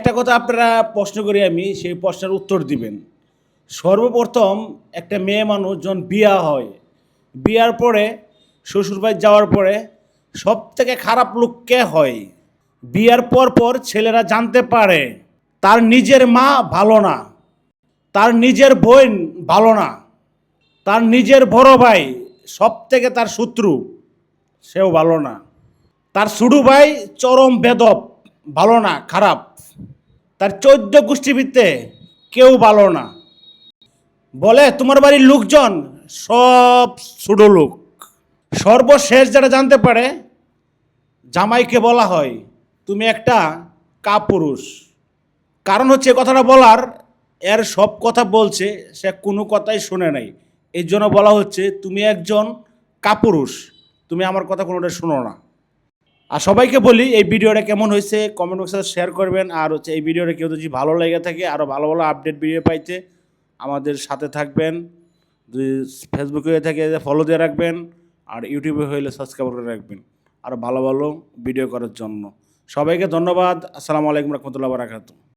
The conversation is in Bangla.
একটা কথা আপনারা প্রশ্ন করি আমি, সেই প্রশ্নের উত্তর দিবেন। সর্বপ্রথম একটা মেয়ে মানুষ যখন বিয়া হয়, বিয়ার পরে, শ্বশুরবাড়ি যাওয়ার পরে সব থেকে খারাপ লোক কে হয়? বিয়ার পর পর ছেলেরা জানতে পারে, তার নিজের মা ভালো না, তার নিজের বোন ভালো না, তার নিজের বড় ভাই সব থেকে তার শত্রু, সেও ভালো না, তার ছোটো ভাই চরম বেদব, ভালো না, খারাপ। তার চৌদ্দ গোষ্ঠীবৃত্তে কেউ ভালো না। বলে, তোমার বাড়ির লোকজন সব ছোটো লোক। সর্বশেষ যারা জানতে পারে, জামাইকে বলা হয়, তুমি একটা কাপুরুষ। কারণ হচ্ছে কথাটা বলার, এর সব কথা বলছে, সে কোনো কথাই শোনে নাই। এই জন্য বলা হচ্ছে, তুমি একজন কাপুরুষ। তুমি আমার কথা কোনোটা শোনো না। আর সবাইকে বলি, এই ভিডিওটা কেমন হয়েছে কমেন্ট বক্সে শেয়ার করবেন। আর হচ্ছে এই ভিডিওটা কেউ যদি ভালো লেগে থাকে আরও ভালো ভালো আপডেট ভিডিও পাইতে আমাদের সাথে থাকবেন। যদি ফেসবুকে হয়ে থাকে ফলো দিয়ে রাখবেন। আর ইউটিউবে হইলে সাবস্ক্রাইব করে রাখবেন। আরও ভালো ভালো ভিডিও করার জন্য। সবাইকে ধন্যবাদ। আসসালামু আলাইকুম রহমতুল্লাহ বারাকাতু